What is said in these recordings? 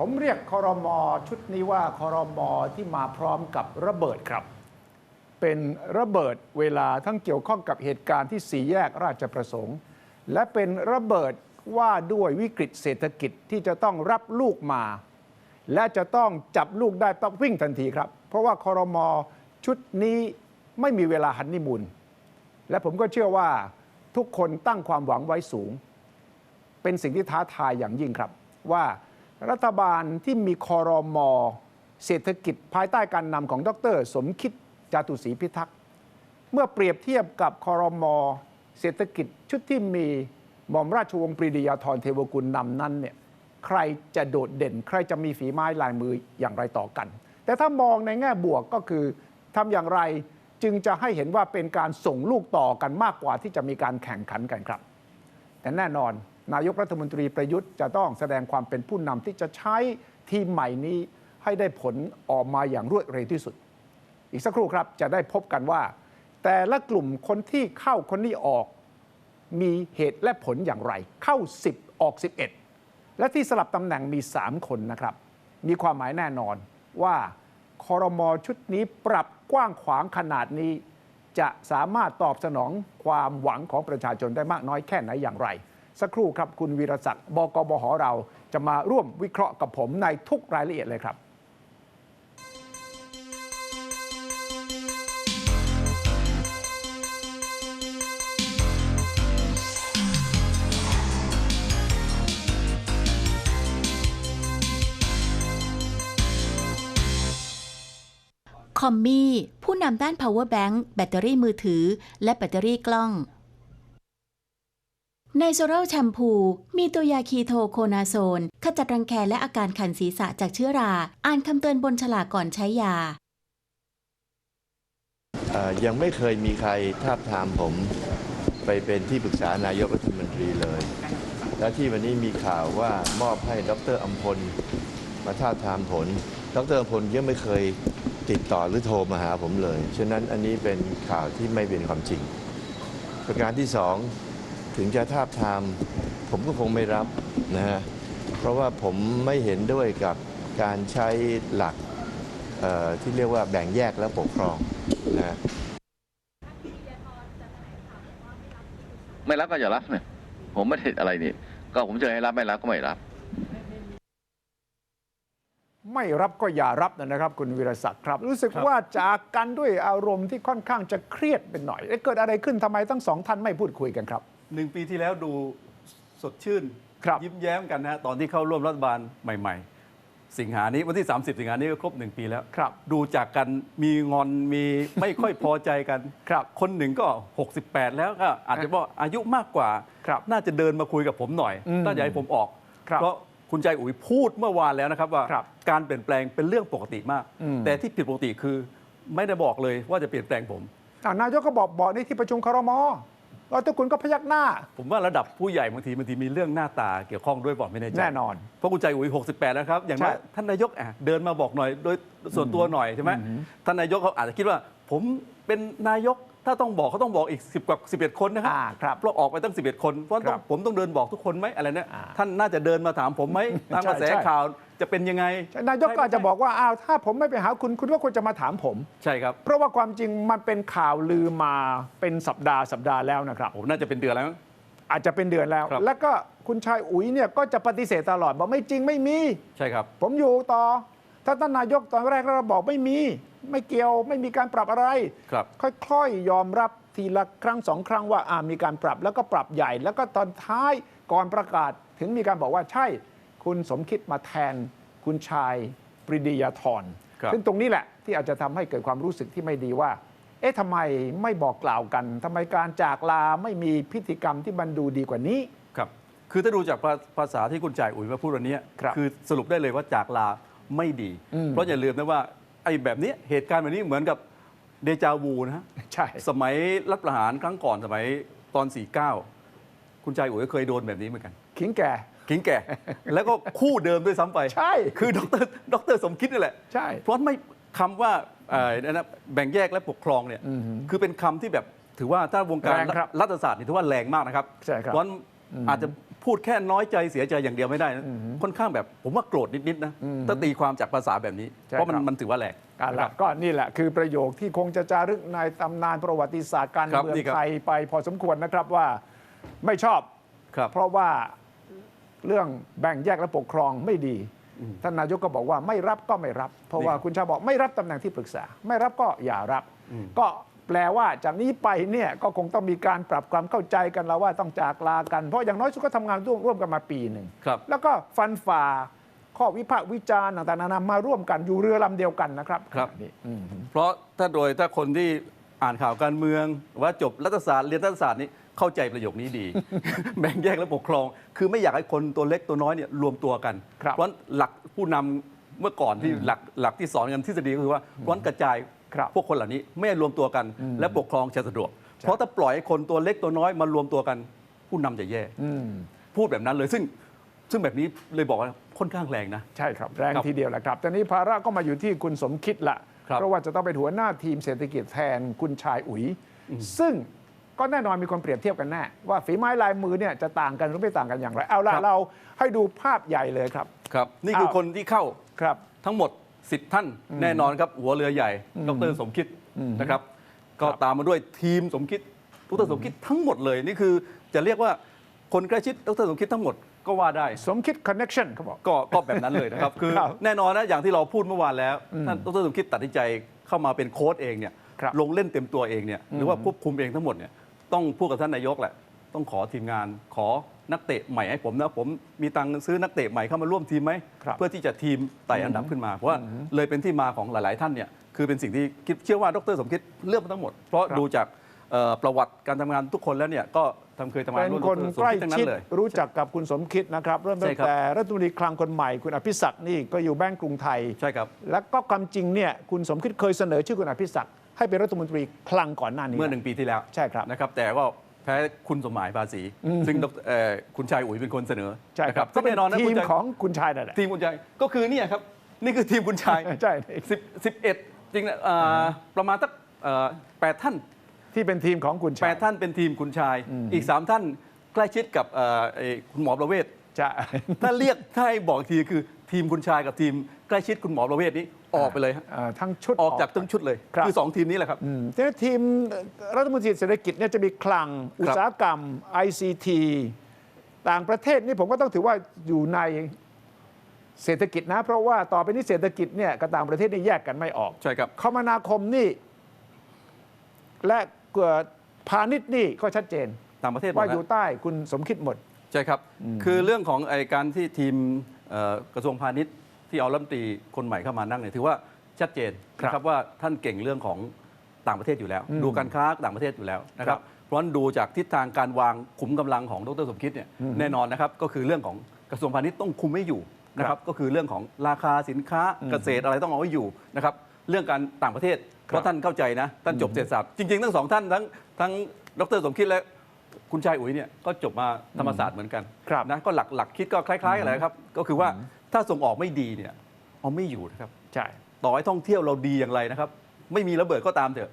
ผมเรียกคอรมอชุดนี้ว่าคอรมอที่มาพร้อมกับระเบิดครับ เป็นระเบิดเวลาทั้งเกี่ยวข้องกับเหตุการณ์ที่สี่แยกราชประสงค์ และเป็นระเบิดว่าด้วยวิกฤตเศรษฐกิจที่จะต้องรับลูกมา และจะต้องจับลูกได้ต้องวิ่งทันทีครับ เพราะว่าคอรมอชุดนี้ไม่มีเวลาฮันนีมูนและผมก็เชื่อว่าทุกคนตั้งความหวังไว้สูง เป็นสิ่งที่ท้าทายอย่างยิ่งครับว่า รัฐบาลที่มีคอรมอเศรษฐกิจภายใต้การนำของดร สมคิดจาตุศรีพิทักษ์ เมื่อเปรียบเทียบกับคอรมอเศรษฐกิจชุดที่มีหม่อมราชวงศ์ปรีดียาธรเทวกุลนำนั้นเนี่ยใครจะโดดเด่น ใครจะมีฝีไม้ลายมืออย่างไรต่อกัน แต่ถ้ามองในแง่บวกก็คือทำอย่างไรจึงจะให้เห็นว่าเป็นการส่งลูกต่อกันมากกว่าที่จะมีการแข่งขันกันครับ แต่แน่นอน นายกรัฐมนตรีประยุทธ์จะต้องแสดงความเป็นผู้นำที่จะใช้ทีมใหม่นี้ให้ได้ผลออกมาอย่างรวดเร็วที่สุด อีกสักครู่ครับจะได้พบกันว่า แต่ละกลุ่มคนที่เข้าคนนี้ออก มีเหตุและผลอย่างไร เข้า 10 ออก 11 และที่สลับตำแหน่งมี 3 คนนะครับ มีความหมายแน่นอนว่าคอรมอชุดนี้ปรับกว้างขวางขนาดนี้ จะสามารถตอบสนองความหวังของประชาชนได้มากน้อยแค่ไหนอย่างไร สักครู่ครับคุณวีรศักดิ์บกบหเราจะมาร่วมวิเคราะห์กับผมในทุกรายละเอียดเลยครับคอมมี่ผู้นำด้าน power bank แบตเตอรี่มือถือ และแบตเตอรี่กล้อง ในโซโรแชมพู มีตัวยาคีโทโคนาโซน ขจัดรังแคและอาการขันศีรษะจากเชื้อรา อ่านคำเตือนบนฉลากก่อนใช้ยา เอ่อยังไม่เคยมีใครทาบทามผมไปเป็นที่ปรึกษานายกรัฐมนตรีเลย และที่วันนี้มีข่าวว่ามอบให้ดรอัมพล มาทาบทามผล ดรอัมพลยังไม่เคยติดต่อหรือโทรมาหาผมเลย ฉะนั้นอันนี้เป็นข่าวที่ไม่เป็นความจริง ประการที่สอง ถึงจะทาบทาม ผมก็คงไม่รับนะฮะเพราะว่าผมไม่เห็นด้วยกับการใช้หลักเอ่อที่เรียกว่าแบ่งแยกและปกครองนะฮะไม่รับก็อย่ารับเนี่ยผมไม่ได้อะไรนี่ ก็ผมจะให้รับไม่รับก็ไม่รับ ไม่รับก็อย่ารับนะครับ คุณวีรศักดิ์ครับ รู้สึกว่าจากกันด้วยอารมณ์ที่ค่อนข้างจะเครียดเป็นหน่อยเอ๊ะเกิดอะไรขึ้นทำไมทั้งสองท่านไม่พูดคุยกันครับ หนึ่งปีที่แล้วดูสดชื่น ครับยิ้มแย้มกันนะฮะตอนที่เข้าร่วมรัฐบาลใหม่ ๆ สิงหานี้วันที่ 30 สิงหานี้ก็ครบหนึ่งปีแล้วครับดูจากกันมีงอนมีไม่ค่อยพอใจกันครับคนหนึ่งก็ 68 แล้วก็อาจจะว่าอายุมากกว่า ครับน่าจะเดินมาคุยกับผมหน่อยอืมถ้าอยากให้ผมออกครับเพราะคุณใจอุ๋ยพูดเมื่อวานแล้วนะครับว่าครับการเปลี่ยนแปลงเป็นเรื่องปกติมาก อืม แต่ที่ผิดปกติคือไม่ได้บอกเลยว่าจะเปลี่ยนแปลงผม อ่านายกก็บอกบอกในที่ประชุมครม แล้วทุกคนก็พยักหน้า ผมว่าระดับผู้ใหญ่บางทีบางทีมีเรื่องหน้าตาเกี่ยวข้องด้วยบอกไม่แน่ใจแน่นอน เพราะคุณใจอุ๋ย68 แล้วครับ อย่างน้อยใช่ ท่านนายกอะเดินมาบอกหน่อยโดยส่วนตัวหน่อยใช่ไหมท่านนายกเขาอาจจะคิดว่า ผมเป็นนายก ถ้าต้องบอกเขาต้องบอกอีก 10กว่า11 คนนะครับอ่าครับเพราะออกไปตั้ง 11 คนเพราะครับผมต้องเดินบอกทุกคนไหมอะไรเนี่ยอ่าท่านน่าจะเดินมาถามผมไหมตามกระแสใช่ใช่ ข่าวจะเป็นยังไงนายกก็อาจจะบอกว่าอ้าวถ้าผมไม่ไปหาคุณคุณก็ควรจะมาถามผม ใช่ครับเพราะว่าความจริงมันเป็นข่าวลือมาเป็นสัปดาห์สัปดาห์แล้วนะครับ ผมน่าจะเป็นเดือนแล้วอาจจะเป็นเดือนแล้ว ครับ แล้วก็คุณชายอุ๋ยเนี่ยก็จะปฏิเสธตลอดบอกไม่จริงไม่มี ใช่ครับ ผมอยู่ต่อ ถ้าท่านนายกตอนแรกเราบอกไม่มี ไม่เกี่ยวไม่มีการปรับอะไรครับ ค่อยๆ ยอมรับทีละครั้งสองครั้งว่าอ่ามีการปรับแล้วก็ปรับใหญ่ แล้วก็ตอนท้ายก่อนประกาศถึงมีการบอกว่าใช่ คุณสมคิดมาแทน คุณชายปรีดียาธรครับ ซึ่งตรงนี้แหละที่อาจจะทำให้เกิดความรู้สึกที่ไม่ดีว่า เอ๊ะทำไมไม่บอกกล่าวกันทำไมการจากลาไม่มีพิธีกรรมที่มันดูดีกว่านี้ ครับ คือถ้าดูจากภาภาษาที่คุณจ่ายอุ๋ยมาพูดวันนี้ครับอสรุปได้เลยว่าจากลาไม่ดี อืมเพราะอย่าลืมนะว่า ไอ้แบบนี้เหตุการณ์แบบนี้เหมือนกับเดจาวูนะฮะใช่ สมัยรัฐประหารครั้งก่อนสมัยตอน 49 คุณจ่ายอุ๋ยก็เคยโดนแบบนี้เหมือนกัน ขิงแก่ ขิงแก่ แล้วก็คู่เดิมด้วยซ้ำไปใช่ คือดรดรสมคิดนี่แหละใช่ เพราะไม่คำว่าเอ่อนั่นนะแบ่งแยกและปกครองเนี่ยอือฮึคือเป็นคำที่แบบถือว่าถ้าวงการแรงครับรัฐศาสตร์นี่ถือว่าแรงมากนะครับใช่ครับ เพราะฉะนั้นอาจจะ พูดแค่น้อยใจเสียใจอย่างเดียวไม่ได้นะค่อนข้างแบบผมว่าโกรธนิดๆนะถ้าตีความจากภาษาแบบนี้ใช่เพราะมันครับมันถือว่าแรงการนะละครับก็นี่แหละคือประโยคที่คงจะจารึกในตำนานประวัติศาสตร์การครับเมืองนี่ครับไทยไปพอสมควรนะครับว่าไม่ชอบครับเพราะว่าเรื่องแบ่งแยกและปกครองไม่ดีท่านนายกก็บอกว่าไม่รับก็ไม่รับ เพราะว่านี่ครับคุณชาบอกไม่รับตำแหน่งที่ปรึกษา ไม่รับก็อย่ารับ ก็ แปลว่าจากนี้ไปเนี่ยก็คงต้องมีการปรับความเข้าใจกันแล้วว่าต้องจากลากัน เพราะอย่างน้อยสุดก็ทำงานร่วมร่วมกันมาปีหนึ่งครับ แล้วก็ฟันฝ่าข้อวิพากษ์วิจารณ์ต่างๆนานามาร่วมกันอยู่เรือลำเดียวกันนะครับครับ นี่อืม เพราะถ้าโดยถ้าคนที่อ่านข่าวการเมือง ว่าจบรัฐศาสตร์เรียนรัฐศาสตร์นี้เข้าใจประโยคนี้ดี แบ่งแยกและปกครอง คือไม่อยากให้คนตัวเล็กตัวน้อยเนี่ยรวมตัวกัน ครับ เพราะหลักผู้นำเมื่อก่อนที่หลักหลักที่สอนกันทฤษฎีก็คือว่าเพราะกระจายครับ พวกคนเหล่านี้ไม่ให้รวมตัวกัน และปกครองจะสะดวก เพราะถ้าปล่อยให้คนตัวเล็กตัวน้อยมารวมตัวกัน ผู้นำจะแย่อืมพูดแบบนั้นเลยซึ่งซึ่งแบบนี้เลยบอกว่าค่อนข้างแรงนะ ใช่ครับ แรงครับทีเดียวแหละครับตอนนี้ภาระก็มาอยู่ที่คุณสมคิดละครับเพราะว่าจะต้องเป็นหัวหน้าทีมเศรษฐกิจแทนคุณชายอุ๋ย ซึ่งก็แน่นอนมีคนเปรียบเทียบกันแน่ว่าฝีไม้ลายมือเนี่ยจะต่างกันหรือไม่ต่างกันอย่างไร เอาละเราให้ดูภาพใหญ่เลยครับ ครับ นี่คืออ้าวคนที่เข้าครับทั้งหมด 10ท่านแน่นอนครับ หัวเรือใหญ่ ดรสมคิดนะครับ ก็ตามมาด้วยทีมสมคิดดรสมคิดทั้งหมดเลยนี่คือจะเรียกว่าคนใกล้ชิดดรสมคิดทั้งหมดก็ว่าได้สมคิดคอนเน็ชันเขาบอกก็ก็แบบนั้นเลยนะครับ คือครับแน่นอนนะอย่างที่เราพูดเมื่อวานแล้วท่านดรสมคิดตัดสินใจเข้ามาเป็นโค้ชเองเนี่ยครับลงเล่นเต็มตัวเองเนี่ยหรือว่าควบคุมเองทั้งหมดเนี่ยต้องพูดกับท่านนายกแหละ ต้องขอทีมงานขอ นักเตะใหม่ให้ผมนะผมมีตังค์ซื้อนักเตะใหม่เข้ามาร่วมทีมไหมครับเพื่อที่จะทีมไต่อันดับขึ้นมาเพราะว่าเลยเป็นที่มาของหลาย ๆ ท่านเนี่ยคือเป็นสิ่งที่คิดเชื่อว่าดรสมคิดเลือกมาทั้งหมด เพราะครับดูจากเอ่อประวัติการทำงานทุกคนแล้วเนี่ยก็ทำเคยทำงานเป็นร่วมคนดรสมใกล้คิดทั้งนั้ชิดนเลยรู้จักกับคุณสมคิดนะครับเริ่มตั้ใช่งครับแต่รัฐมนตรีคลังคนใหม่คุณอภิศักดิ์นี่ก็อยู่แบงก์กรุงไทยใช่ครับแล้วก็ความจริงเนี่ยคุณสมคิดเคยเสนอชื่อคุณอภิศักดิ์ให้เป็นรัฐมนตรีคลังก่อนหน้านี้เมื่อหนึ่งปีที่แล้วใช่ครับนะครับแต่ก็ แพ้คุณสมหมายภาษี ซึ่งดรเอ่อคุณชายอุ๋ยเป็นคนเสนอใช่ครับนะก็แน่นอนนะทีคุมณชายของคุณชายนั่นแหละทีมคุณชายก็คือเนี่ยครับ นี่คือทีมคุณชายใช่สิบสิบเอ็ดจริงนะอ่าประมาณสักเอ่อแปดท่านที่เป็นทีมของคุณชายแปดท่านเป็นทีมคุณชาย อีกสามท่านใกล้ชิดกับเอ่อไอ้คุณหมอประเวศ จะ ถ้าเรียกถ้าให้บอกอีกทีคือทีมคุณชายกับทีมใกล้ชิดคุณหมอประเวศนี้ ออกไปเลยฮะเอ่อทั้งชุด ออกจากทั้งชุดเลยครับคือสองทีมนี้แหละครับ อืมทีนี้ทีมรัฐมนตรีเศรษฐกิจเนี่ยจะมีคลังอุตสาหกรรม ICT ต่างประเทศนี่ผมก็ต้องถือว่าอยู่ในเศรษฐกิจนะ เพราะว่าต่อไปนี้เศรษฐกิจเนี่ยกับต่างประเทศนี่แยกกันไม่ออก ใช่ครับ คมนาคมนี่ และเกิดพาณิชย์นี่ก็ชัดเจน ต่างประเทศหมดว่าฮะ อยู่ใต้คุณสมคิดหมด ใช่ครับ คือเรื่องของไอการที่ทีมเอ่อกระทรวงพาณิชย์ ที่เอารัฐมนตรีคนใหม่เข้ามานั่งเนี่ยถือว่าชัดเจนครับนะครับว่าท่านเก่งเรื่องของต่างประเทศอยู่แล้วอืมดูการค้าต่างประเทศอยู่แล้วนะคครัรับบเพราะฉะนั้นดูจากทิศทางการวางขุมกำลังของดรสมคิดเนี่ยแน่นอนนะครับก็คือเรื่องของกระทรวงพาณิชย์ต้องคุมไม่อยู่นะคครัรับบก็คือเรื่องของราคาสินค้าเกษตรอะไรต้องเอาไว้อยู่นะครับเรื่องการต่างประเทศเพราะท่านเข้าใจนะท่านจบเศรษฐศาสตร์จริงๆทั้งสองท่านทั้งทั้งดรสมคิดและคุณชายอุ๋ยเนี่ยก็จบมาธรรมศาสตร์เหมือนกันครับนะก็หลักหลักคิดก็คล้ายๆกันแหละครับ ก็คือว่า ถ้าส่งออกไม่ดีเนี่ยเอาไม่อยู่นะครับ ใช่ ต่อให้ท่องเที่ยวเราดีอย่างไรนะครับ ไม่มีระเบิดก็ตามเถอะ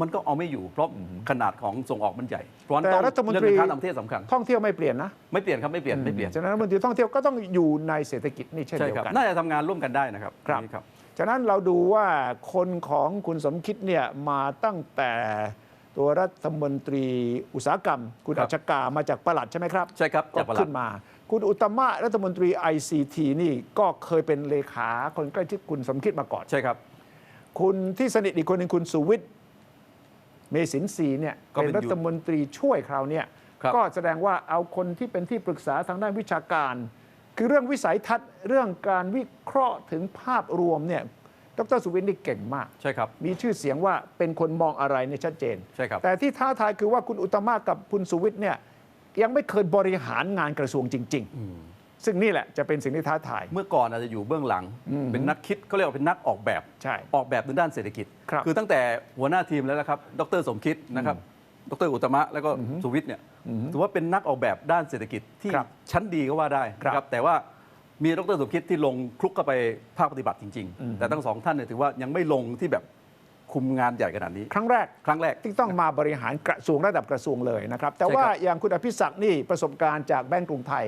มันก็เอาไม่อยู่เพราะขนาดของส่งออกมันใหญ่เพราะฉะนั้นแต่ต้องรัฐมนเรื่อตรีงการค้าต่างประเทศสำคัญท่องเที่ยวไม่เปลี่ยนนะไม่เปลี่ยนครับไม่เปลี่ยนไม่เปลี่ยนฉะนั้นรัฐมนตรีท่องเที่ยวก็ต้องอยู่ในเศรษฐกิจนี่เช่นใช่เดียครับวกันน่าจะทำงานร่วมกันได้นะครับครับนี่ครับฉะนั้นเราดูว่าคนของคุณสมคิดเนี่ยมาตั้งแต่ ตัวรัฐมนตรีอุตสาหกรรม คุณครัอับชกามาจากประหลัดใช่ไหมครับ ใช่ครับก็จากประหลัดขึ้นมา คุณอุตตมะรัฐมนตรี ICT นี่ก็เคยเป็นเลขาคนใกล้ชิดคุณสมคิดมาก่อนใช่ครับ คุณที่สนิทอีกคนหนึ่งคุณสุวิทย์เมสินทรีย์เนี่ยก็เป็เป็นนรัฐมนตรีช่วยคราวเนี้ยครับก็แสดงว่าเอาคนที่เป็นที่ปรึกษาทางด้านวิชาการ คือเรื่องวิสัยทัศน์เรื่องการวิเคราะห์ถึงภาพรวมเนี่ย ดรสุวิทย์นี่เก่งมาก ใช่ครับ มีชื่อเสียงว่าเป็นคนมองอะไรเนี่ยชัดเจน ใช่ครับ แต่ที่ท้าทายคือว่าคุณอุตตมะกับคุณสุวิทย์เนี่ยยังไม่เคยบริหารงานกระทรวงจริง ๆ ซึ่งนี่แหละจะเป็นสิ่งที่ท้าทาย เมื่อก่อนอาจจะอยู่เบื้องหลัง เป็นนักคิดเขาเรียกว่าเป็นนักออกแบบใช่ออกแบบในด้านเศรษฐกิจครับอตั้งแต่หัวหน้าทีมแล้วนะครับ ดรสมคิดนะครับ ดรอุตตมะแล้วก็สุวิทย์เนี่ยถือว่าเป็นนักออกแบบด้านเศรษฐกิจที่ครับชั้นดีก็ว่าได้ครับนะครับแต่ว่า มีดรสมคิดที่ลงคลุกเข้าไปภาคปฏิบัติจริง ๆ แต่ทั้งสองท่านเนี่ยถือว่ายังไม่ลงที่แบบคุมงานใหญ่ขนาดนี้ ครั้งแรกครั้งแรกที่ต้องมาบริหารกระทรวงระดับกระทรวงเลยนะครับ แต่ใช่ครับว่าอย่างคุณอภิศักดิ์นี่ประสบการณ์จากแบงก์กรุงไทย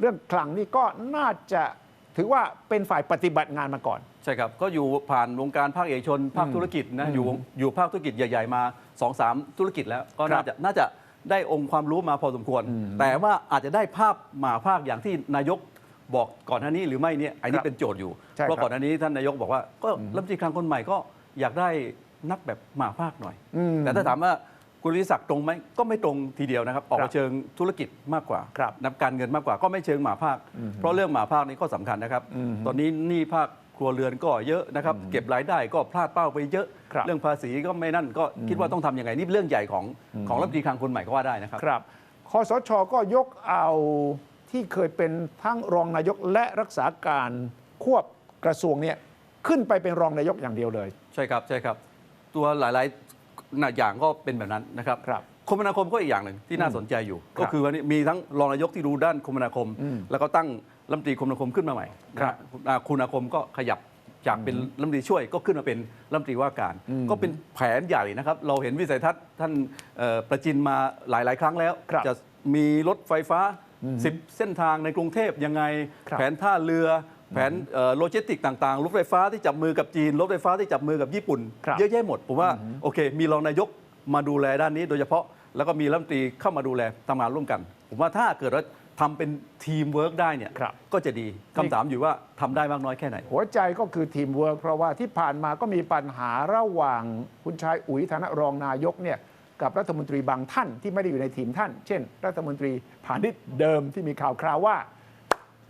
เรื่องคลังนี่ก็น่าจะถือว่าเป็นฝ่ายปฏิบัติงานมาก่อน ใช่ครับ ก็อยู่ผ่านวงการภาคเอกชน ภาคธุรกิจนะอยู่อยู่ภาคธุรกิจใหญ่ ๆ มา2อสามธุรกิจแล้วก็ครัน่าบจะน่าจะได้องค์ความรู้มาพอสมควร แต่ว่าอาจจะได้ภาพหมาภาคอย่างที่นายก บอกก่อนหน้านี้หรือไม่เนี่ยอันนี้ครับเป็นโจทย์อยู่ ใช่เพราะครับ ก่อนหน้านี้ท่านนายกบอกว่าก็รัฐมนตรีคลังคนใหม่ก็อยากได้นักแบบหมาภาคหน่อย อืม แต่ถ้าถามว่าคุณวิศักดิ์ตรงไหมก็ไม่ตรงทีเดียวนะครับ ออกครัมาบเชิงธุรกิจมากกว่าครับนับการเงินมากกว่าก็ไม่เชิงหมาภาค เพราะเรื่องหมาภาคนี้ก็สำคัญนะครับตอนนี้หนี้ภาคครัวเรือนก็เยอะนะครับ เก็บรายได้ก็พลาดเป้าไปเยอะ ครับ เรื่องภาษีก็ไม่นั่นก็คิดว่าต้องทำยังไงนี่เป็นเรื่องใหญ่ของของรัฐมนตรีคลังคนใหม่ก็ว่าได้นะครับ ครับคอสชก็ยกเอา ที่เคยเป็นทั้งรองนายกและรักษาการควบกระทรวงเนี่ยขึ้นไปเป็นรองนายกอย่างเดียวเลย ใช่ครับใช่ครับ ตัวหลายๆหน้าอย่างก็เป็นแบบนั้นนะครับครับคมนาคมก็อีกอย่างหนึ่งที่น่าสนใจอยู่ครับก็คือวันนี้มีทั้งรองนายกที่ดูด้านคมนาคมอืมแล้วก็ตั้งรัฐมนตรีคมนาคมขึ้นมาใหม่ครับนะฮะอ่าคุณอาคมก็ขยับจากเป็นรัฐมนตรีช่วยก็ขึ้นมาเป็นรัฐมนตรีว่าการอืมก็เป็นแผนใหญ่นะครับ เราเห็นวิสัยทัศน์ท่านเอ่อประจินมาหลาย ๆ ครั้งแล้วครับจะมีรถไฟฟ้า 10 เส้นทางในกรุงเทพยังไงครับแผนท่าเรือแผนโลจิสติกต่างๆ รถไฟฟ้าที่จับมือกับจีน รถไฟฟ้าที่จับมือกับญี่ปุ่นครับเยอะแยะหมด ผมว่าโอเค มีรองนายกมาดูแลด้านนี้ โดยเฉพาะแล้วก็มีรัฐมนตรีเข้ามาดูแลทำงานร่วมกัน ผมว่าถ้าเกิดว่าทำเป็นทีมเวิร์กได้เนี่ยครับก็จะดีคำถามอยู่ว่าทำได้มากน้อยแค่ไหน หัวใจก็คือทีมเวิร์กเพราะว่าที่ผ่านมาก็มีปัญหาระหว่างคุณชายอุ๋ยฐานะรองนายกเนี่ย กับรัฐมนตรีบางท่านที่ไม่ได้อยู่ในทีมท่าน เช่น รัฐมนตรีพาณิชย์เดิมที่มีข่าวคราวว่า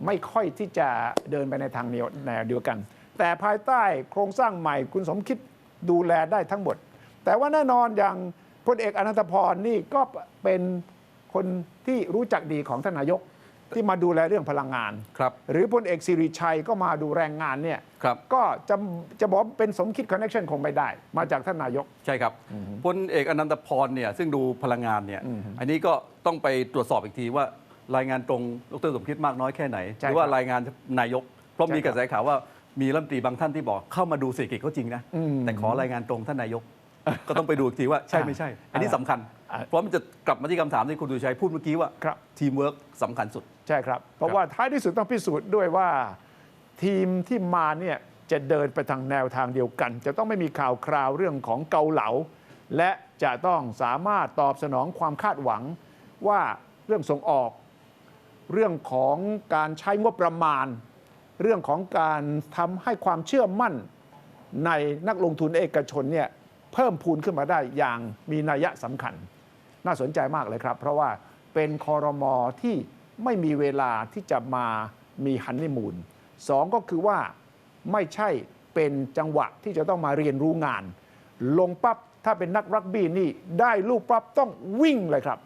ไม่ค่อยที่จะเดินไปในทางแนวแนวเดียวกัน แต่ภายใต้โครงสร้างใหม่คุณสมคิดดูแลได้ทั้งหมด แต่ว่าแน่นอนอย่างพลเอกอนันตพรนี่ก็เป็นคนที่รู้จักดีของท่านนายก ที่มาดูแลเรื่องพลังงาน ครับ หรือพลเอกสิริชัยก็มาดูแรงงานเนี่ยครับ ก็จะจะบอกว่าเป็นสมคิดคอนเนคชันคงไม่ได้ มาจากท่านนายก ใช่ครับพลเอกอนันตพรเนี่ยซึ่งดูพลังงานเนี่ยอืมอันนี้ก็ต้องไปตรวจสอบอีกทีว่ารายงานตรงดรสมคิดมากน้อยแค่ไหนใช่หรือว่าครับรายงานนายก เพราะใช่มีกระคแสรับข่าวว่ามีรัฐมนตรีบางท่านที่บอกเข้ามาดูเศรษฐกิจก็จริงนะอืมแต่ขอรายงานตรงท่านนายก ก็ต้องไปดูอีกทีว่าใช่ไม่ใช่ อันนี้สำคัญอ่า เพราะมันจะกลับมาที่คำถามที่คุณดุชัยพูดเมื่อกี้ว่าครับ ทีมเวิร์กสำคัญสุด ใช่ครับ เพราะว่าท้ายที่สุดต้องพิสูจน์ด้วยว่า ทีมที่มาเนี่ยจะเดินไปทางแนวทางเดียวกัน จะต้องไม่มีข่าวคราวเรื่องของเกาเหลา และจะต้องสามารถตอบสนองความคาดหวังว่าเรื่องส่งออก เรื่องของการใช้งบประมาณ เรื่องของการทำให้ความเชื่อมั่นในนักลงทุนเอกชนเนี่ยเพิ่มพูนขึ้นมาได้อย่างมีนัยสำคัญ น่าสนใจมากเลยครับ เพราะว่าเป็นคอรมอที่ไม่มีเวลาที่จะมามีฮันนีมูนสองก็คือว่าไม่ใช่เป็นจังหวะที่จะต้องมาเรียนรู้งาน ลงปั๊บถ้าเป็นนักรักบี้นี่ได้ลูกปั๊บต้องวิ่งเลยครับ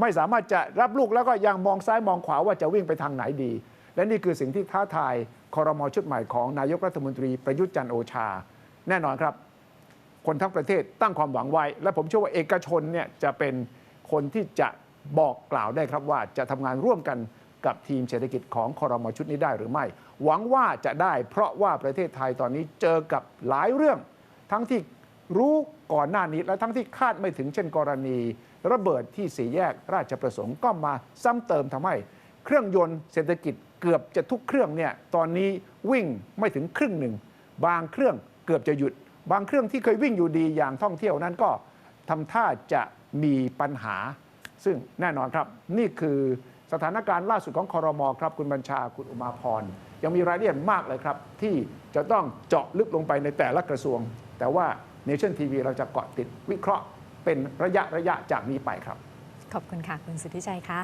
ไม่สามารถจะรับลูกแล้วก็ยังมองซ้ายมองขวาว่าจะวิ่งไปทางไหนดี และนี่คือสิ่งที่ท้าทายคอรมอชุดใหม่ของนายกรัฐมนตรีประยุทธ์จันโอชา แน่นอนครับ คนทั้งประเทศตั้งความหวังไว้ และผมเชื่อว่าเอกชนเนี่ยจะเป็นคนที่จะบอกกล่าวได้ครับว่าจะทำงานร่วมกันกับทีมเศรษฐกิจของคอรมอชุดนี้ได้หรือไม่ หวังว่าจะได้เพราะว่าประเทศไทยตอนนี้เจอกับหลายเรื่อง ทั้งที่รู้ก่อนหน้านี้และทั้งที่คาดไม่ถึงเช่นกรณี ระเบิดที่สี่แยกราชประสงค์ก็มาซ้ำเติมทำให้ เครื่องยนต์เศรษฐกิจเกือบจะทุกเครื่องเนี่ยตอนนี้วิ่งไม่ถึงครึ่งหนึ่ง บางเครื่องเกือบจะหยุด บางเครื่องที่เคยวิ่งอยู่ดีอย่างท่องเที่ยวนั้นก็ทำท่าจะมีปัญหา ซึ่งแน่นอนครับ นี่คือสถานการณ์ล่าสุดของคอรมอครับคุณบัญชาคุณอุมาพร ยังมีรายละเอียดมากเลยครับ ที่จะต้องเจาะลึกลงไปในแต่ละกระทรวง แต่ว่าเนชั่นทีวีเราจะเกาะติดวิเคราะห์เป็นระยะระยะจากนี้ไปครับ ขอบคุณค่ะ คุณสุทธิชัยคะ